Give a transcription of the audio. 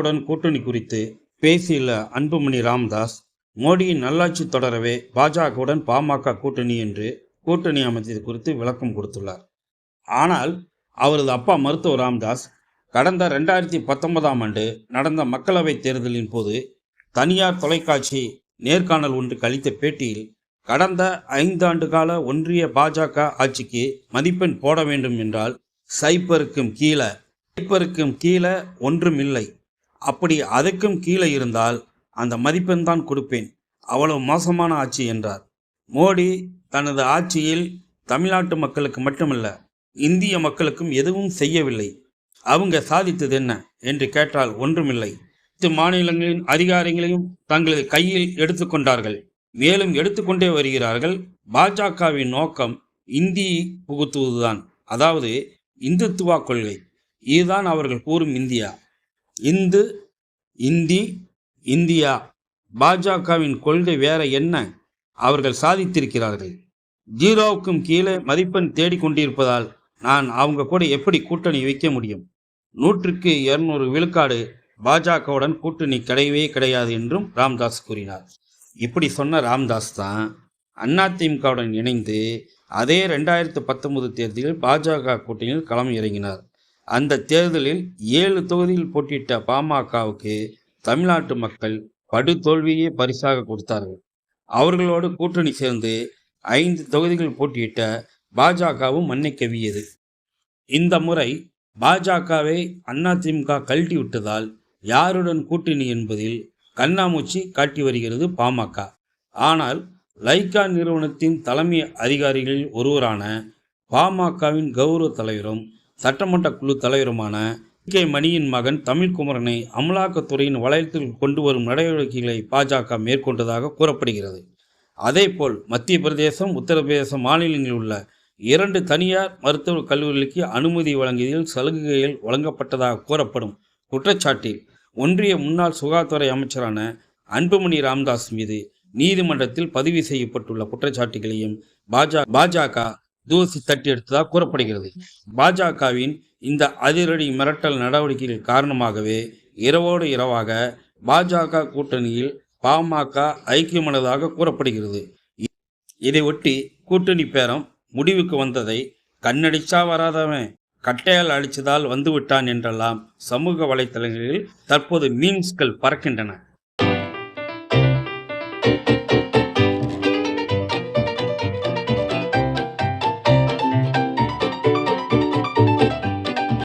பாஜகவுடன் கூட்டணி குறித்து பேசியுள்ள அன்புமணி ராமதாஸ் மோடியின் நல்லாட்சி தொடரவே பாஜகவுடன் பாமக கூட்டணி என்று கூட்டணி அமைத்தது குறித்து விளக்கம் கொடுத்துள்ளார். ஆனால் அவரது அப்பா மருத்துவர் ராமதாஸ் கடந்த ரெண்டாயிரத்தி பத்தொன்பதாம் ஆண்டு நடந்த மக்களவைத் தேர்தலின் போது தனியார் தொலைக்காட்சி நேர்காணல் ஒன்று கழித்த பேட்டியில் கடந்த ஐந்தாண்டு கால ஒன்றிய பாஜக ஆட்சிக்கு மதிப்பெண் போட வேண்டும் என்றால் சைப்பருக்கும் கீழே சைப்பருக்கும் கீழே ஒன்றுமில்லை. அப்படி அதுக்கும் கீழே இருந்தால் அந்த மதிப்பெண் தான் கொடுப்பேன். அவ்வளவு மோசமான ஆட்சி என்றார். மோடி தனது ஆட்சியில் தமிழ்நாட்டு மக்களுக்கு மட்டுமல்ல இந்திய மக்களுக்கும் எதுவும் செய்யவில்லை. அவங்க சாதித்தது என்ன என்று கேட்டால் ஒன்றுமில்லை. அனைத்து மாநிலங்களின் அதிகாரிகளையும் தங்களது கையில் எடுத்துக்கொண்டார்கள் மேலும் எடுத்துக்கொண்டே வருகிறார்கள். பாஜகவின் நோக்கம் இந்தி புகுத்துவதுதான். அதாவது இந்துத்துவா கொள்கை. இதுதான் அவர்கள் கூறும் இந்தியா. இந்து இந்தி இந்தியா பாஜகவின் கொள்கை வேற என்ன? அவர்கள் சாதித்திருக்கிறார்கள். ஜீரோவுக்கும் கீழே மதிப்பெண் தேடிக்கொண்டிருப்பதால் நான் அவங்க கூட எப்படி கூட்டணி வைக்க முடியும்? நூற்றுக்கு இருநூறு விழுக்காடு பாஜகவுடன் கூட்டணி கிடையவே கிடையாது என்றும் ராம்தாஸ் கூறினார். இப்படி சொன்ன ராம்தாஸ் தான் அதிமுகவுடன் இணைந்து அதே ரெண்டாயிரத்து பத்தொன்பது தேர்தலில் பாஜக கூட்டணியில் களம் இறங்கினார். அந்த தேர்தலில் ஏழு தொகுதியில் போட்டியிட்ட பாமகவுக்கு தமிழ்நாட்டு மக்கள் படுதோல்வியே பரிசாக கொடுத்தார்கள். அவர்களோடு கூட்டணி சேர்ந்து ஐந்து தொகுதிகள் போட்டியிட்ட பாஜகவும் மண்ணை கவியது இந்த முறை பாஜகவை அதிமுக கழட்டி விட்டதால் யாருடன் கூட்டணி என்பதில் கண்ணாமூச்சி காட்டி வருகிறது பாமக. ஆனால் லைக்கா நிறுவனத்தின் தலைமை அதிகாரிகளில் ஒருவரான பாமகவின் கௌரவ தலைவரும் சட்டமன்ற குழு தலைவருமான கே மணியின் மகன் தமிழ்குமரனை அமலாக்கத்துறையின் வளையத்தில் கொண்டு வரும் நடவடிக்கைகளை பாஜக மேற்கொண்டதாக கூறப்படுகிறது. அதேபோல் மத்திய பிரதேசம் உத்தரப்பிரதேச மாநிலங்களில் உள்ள இரண்டு தனியார் மருத்துவக் கல்லூரிகளுக்கு அனுமதி வழங்கியதில் சலுகைகள் வழங்கப்பட்டதாக கூறப்படும் குற்றச்சாட்டில் ஒன்றிய முன்னாள் சுகாதாரத்துறை அமைச்சரான அன்புமணி ராம்தாஸ் மீது நீதிமன்றத்தில் பதிவு செய்யப்பட்டுள்ள குற்றச்சாட்டுகளையும் பாஜக பாஜக தூசி தட்டி எடுத்ததாக கூறப்படுகிறது. பாஜகவின் இந்த அதிரடி மிரட்டல் நடவடிக்கைகள் காரணமாகவே இரவோடு இரவாக பாஜக கூட்டணியில் பாமக ஐக்கியமானதாக கூறப்படுகிறது. இதையொட்டி கூட்டணி பேரம் முடிவுக்கு வந்ததை கண்ணடிச்சா வராதவன் கட்டையால் அடிச்சதால் வந்துவிட்டான் என்றெல்லாம் சமூக வலைத்தளங்களில் தற்போது மீம்ஸ்கள் பறக்கின்றன.